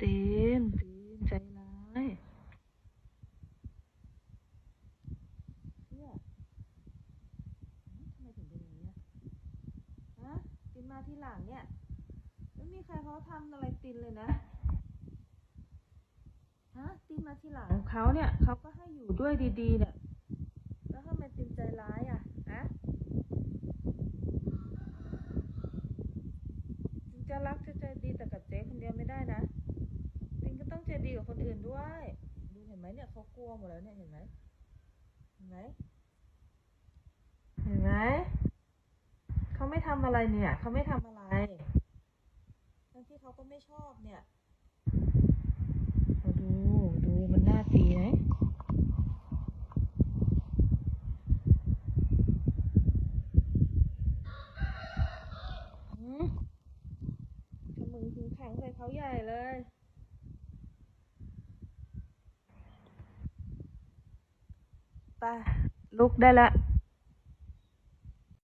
ตีนตีนใจร้ายเสื้อทำไมถึงเป็นอย่างนี้ฮะตีนมาที่หลังเนี่ย ไม่มีใครเขาทำอะไรตีนเลยนะ ฮะตีนมาที่หลังเขาเนี่ยเขาก็ให้อยู่ด้วยดีๆเนี่ย แล้วทำไมตีนใจร้ายอะฮะจะรักจะ ดีกับคนอื่นด้วย ดูเห็นไหมเนี่ยเขากลัวหมดแล้วเนี่ยเห็นไหมเห็นไหมเห็นไหมเขาไม่ทำอะไรเนี่ยเขาไม่ทำอะไรทั้งที่เขาก็ไม่ชอบเนี่ยมาดูดูมันน่าตีไหมหืมขมึงถึงขังใส่เขาใหญ่เลย ไปลุกได้แล้ว